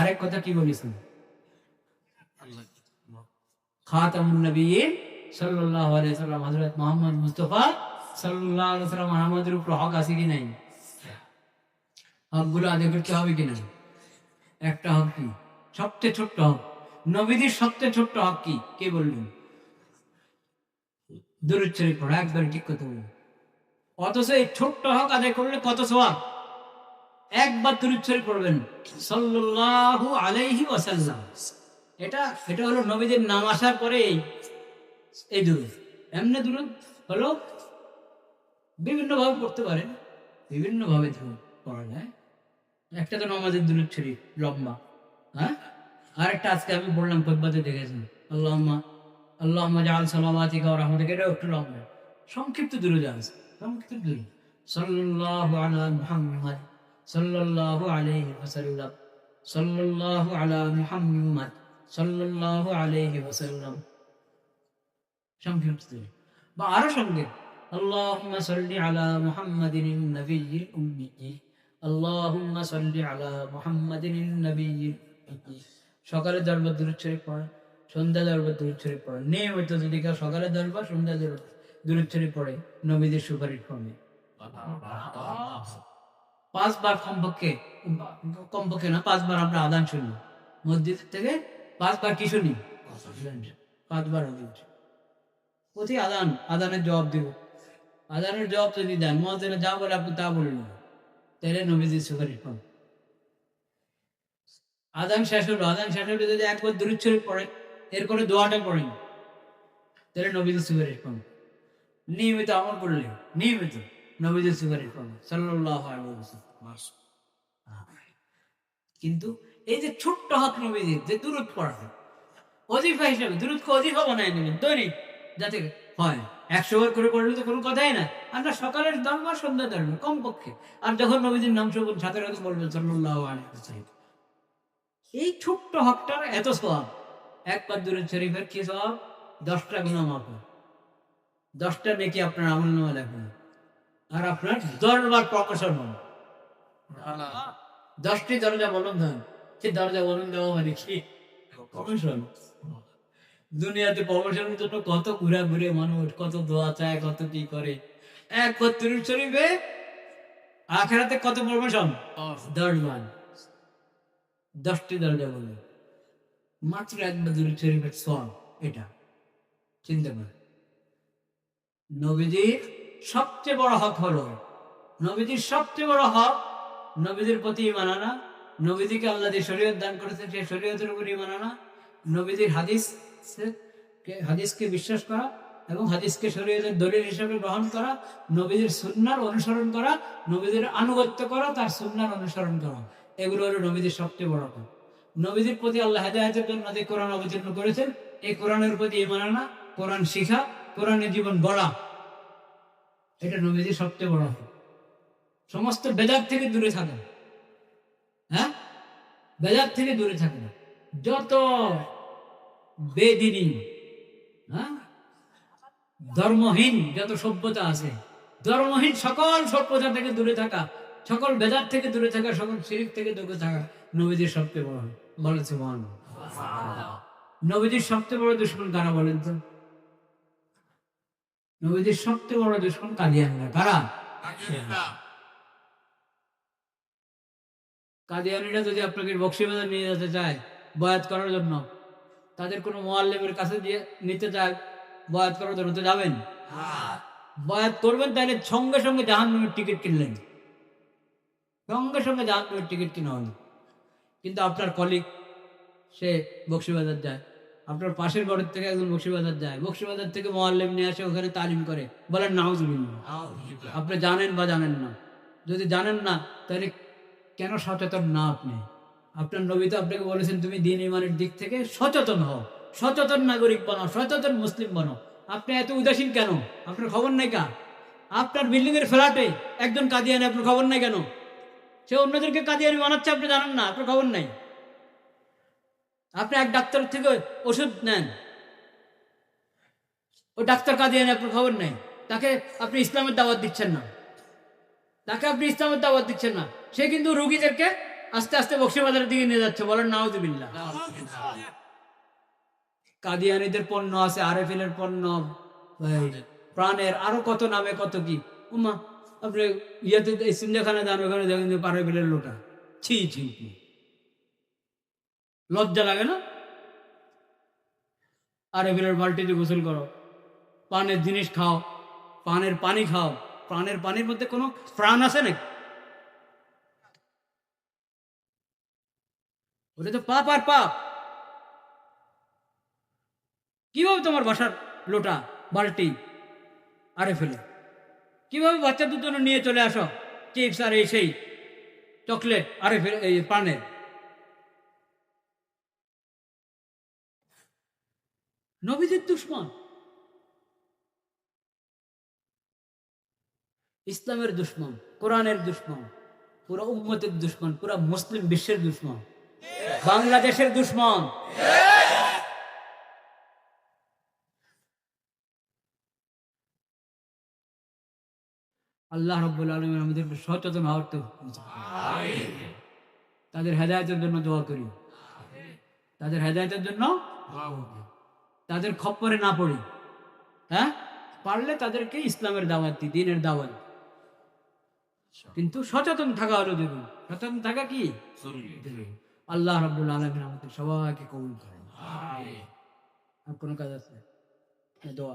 আরেক কথা কি বলেছেন? খাতামুন নবীন সাল্লাল্লাহু আলাইহি সাল্লাম হযরত মুহাম্মদ মুস্তাফা সাল্লাল্লাহু আলাইহি সাল্লাম উপর হক আছে কি নাই? হকগুলো আদায় করতে হবে কিনা একটা হক কি? সবচেয়ে ছোট্ট হক। নবীদের সবচেয়ে ছোট্ট হক কি? কে বললেন? পড়া, একবার ঠিক কথা বলুন অথচ এই ছোট্ট হক আদায় করলে কত সোয়াব একবার দূরচ্ছরি পড়বেন সাল্লাল্লাহু আলাইহি ওয়াসাল্লাম। এটা এটা হলো নবীদের নাম আসার পরে এই- দূরত এমনি দূরত হলো বিভিন্নভাবে পড়তে পারেন, বিভিন্নভাবে পড়া যায়। একটা তো নমাজের দূরত ছড়ি লম্বা হ্যাঁ? আর একটা আজকে আমি বললাম খোদবাতে দেখেছেন। আল্লাহম্মা আল্লাহম্মা জাল সালামাতিকা ওয়া রাহমাতিকা, এটাও একটু লম্বা। সংক্ষিপ্ত দূরে যান সংক্ষিপ্ত দূরে সাল্লাল্লাহু আলা মুহাম্মদ। সকালে দরবার দূরত শরীফ পড়ে, সন্ধ্যা দরবার দূরত শরীফ পড়ে। নিয়মিত যদি কেউ সকালে দরবার, সন্ধ্যা দূরত শরীফ পড়ে, নবীদের সুপারিশ ক্রমে পাঁচবার কমপক্ষে কমপক্ষে না, পাঁচবার আমরা আদান শুনি মসজিদ থেকে পাঁচবার কি শুনি? পাঁচবার আদান আদান, আদানের জবাব দিব। আদানের জবাব যদি দেন মহাজনে যা বলে আপনি তা বললেন তাহলে নবীজির সুপারিশ পান আদান শেষ হলো, আদান শেষ হলে যদি একবার দূরত শরীফ পড়ে এর করে দোয়াটা পড়েন তাহলে নবীজির সুপারিশ পান নিয়মিত আমল করলে, নিয়মিত। নবীজির সুপারিশ আলাইহি ওয়াসাল্লাম। কিন্তু এই যে ছোট্ট হাত নবীজির যে দূরত পড়া অজিফা হিসাবে দূরতকে অজিফা বানায় নেবেন দৈনিক যাতে হয়। একশো বার করে পড়লে তো কোনো কথাই না আমরা সকালের দাম বা সন্ধ্যা দরবার কমপক্ষে। আর যখন নবীজির নাম শোভন সাথে সাথে বলবেন সাল্লাল্লাহু আলাইহি এই ছোট্ট হকটার এত স্বভাব। এক একবার দূরে শরীফের কি স্বভাব? দশটা গুণা হয়। দশটা নেকি আপনার আমল নামা লেখেন আর আপনার দরবার প্রকাশন হবে দশটি দরজা বলুন ধন সে দরজা বলুন দেওয়া মানে কি? প্রমোশন দুনিয়াতে প্রমোশনের জন্য কত ঘুরা ঘুরে মানুষ কত দোয়া চায় কত কি করে। এক বত্রিশ শরীফে আখেরাতে কত প্রমোশন দশ। মান দশটি দরজা বলবে মাত্র একবার দূরে শরীফের সব এটা। চিন্তা করে নবীজির সবচেয়ে বড় হক হলো নবীজির সবচেয়ে বড় হক নবীদের প্রতি ইমান আনা। নবীদিকে আল্লাহ যে শরীয়ত দান করেছে সেই শরীয়তের উপর ইমান আনা। নবীদের হাদিস হাদিসকে বিশ্বাস করা এবং হাদিসকে শরীয়তের দলিল হিসেবে গ্রহণ করা নবীদের সুন্নার অনুসরণ করা নবীদের আনুগত্য করা, তার সুন্নার অনুসরণ করা। এগুলো হলো নবীদের সবচেয়ে বড় কাজ নবীদের প্রতি আল্লাহ হেদায়তের জন্য যে কোরআন অবতীর্ণ করেছেন, এই কোরআনের প্রতি ইমান আনা, কোরআন শিখা কোরআনের জীবন গড়া এটা নবীদের সবচেয়ে বড়। সমস্ত বেজার থেকে দূরে থাকেন। হ্যাঁ? বেজার থেকে দূরে থাকেন। যত বেদিনী হ্যাঁ? ধর্মহীন যত সভ্যতা আছে, ধর্মহীন সকল সভ্যতা থেকে দূরে থাকা, সকল বেজার থেকে দূরে থাকা, সকল শিরিক থেকে দূরে থাকা নবীদের সবচেয়ে বড় বলেছে মহান নবীদের সবচেয়ে বড় দুশ্মন কারা বলেন তো? নবীদের সবচেয়ে বড় দুশ্মন কাদিয়ানরা। কারা? কাদিয়ানিরা। যদি আপনাকে বক্সিবাজার নিয়ে যেতে চায় বয়াত করার জন্য তাদের কোনো মোয়াল্লেমের কাছে দিয়ে নিতে চায় বয়াত করার জন্য তো যাবেন। বয়াত করবেন তাহলে সঙ্গে সঙ্গে জাহান্নামের টিকিট কিনলেন। সঙ্গে সঙ্গে জাহান্নামের টিকিট কিনা হলো কিন্তু আপনার কলিগ সে বক্সিবাজার যায়। আপনার পাশের ঘরের থেকে একজন বক্সিবাজার যায়। বক্সিবাজার থেকে মোয়াল্লেম নিয়ে আসে ওখানে তালিম করে। বলেন নাউজুবিল্লাহ। আপনি জানেন বা জানেন না? যদি জানেন না তাহলে কেন সচেতন না আপনি? আপনার নবী তো আপনাকে বলেছেন তুমি দিন ইমানের দিক থেকে সচেতন হও। সচেতন নাগরিক বানো সচেতন মুসলিম বানো আপনি এত উদাসীন কেন? আপনার খবর নাই কা আপনার বিল্ডিং এর ফ্ল্যাটে একজন কাদিয়ানি আপনার খবর নাই কেন? সে অন্যদেরকে কাদিয়ানি বানাচ্ছে আপনি জানেন না? আপনার খবর নাই। আপনি এক ডাক্তার থেকে ওষুধ নেন। ও ডাক্তার কাদিয়ানি আপনার খবর নেই। তাকে আপনি ইসলামের দাওয়াত দিচ্ছেন না। তাকে আপনি ইসলামের দাওয়াত দিচ্ছেন না। সে কিন্তু রুগীদেরকে আস্তে আস্তে বক্সিবাজারের দিকে নিয়ে যাচ্ছে বলেন, নাউজুবিল্লাহ। কাদিয়ানিদের পণ্য আছে আরএফএল পণ্য। প্রাণের আরও কত নামে কত কি। উমা আপনি ইয়েতে, এই সিন্ধাখানে যান, ওখানে দেখেন আরএফএল লোটা। ছি ছি। লজ্জা লাগে না? আরএফএল বাল্টিতে গোসল করো। পানের জিনিস খাও, পানের পানি খাও। প্রাণের পানির মধ্যে কোনো প্রাণ আছে নাকি? ওটা তো পাপ আর পাপ। কীভাবে তোমার বাসার লোটা বালতি আরে ফেলে। কীভাবে বাচ্চা দুটো নিয়ে চলে আসো? চিপস আর এই সেই, চকলেট, আরে ফেলে পানের। নবীদের দুশ্মন। ইসলামের দুশ্মন, কোরআনের দুশ্মন, পুরো উম্মতের দুশ্মন, পুরো মুসলিম বিশ্বের দুশ্মন। বাংলাদেশের দুশ্মন। আল্লাহ রব্বুল আলমিন আমাদেরকে সচেতন হওয়ার তো তাদের হেদায়তের জন্য দোয়া করি। তাদের হেদায়তের জন্য তাদের খপ্পরে না পড়ি। হ্যাঁ? পারলে তাদেরকে ইসলামের দাওয়াত দিই দিনের দাওয়াত। কিন্তু সচেতন থাকা হলো দেখুন সচেতন থাকা কি? আল্লাহ রব্দুল আলমিন আমাদের সবাইকে কবুল করেন। আর কোনো কাজ আছে? দোয়া।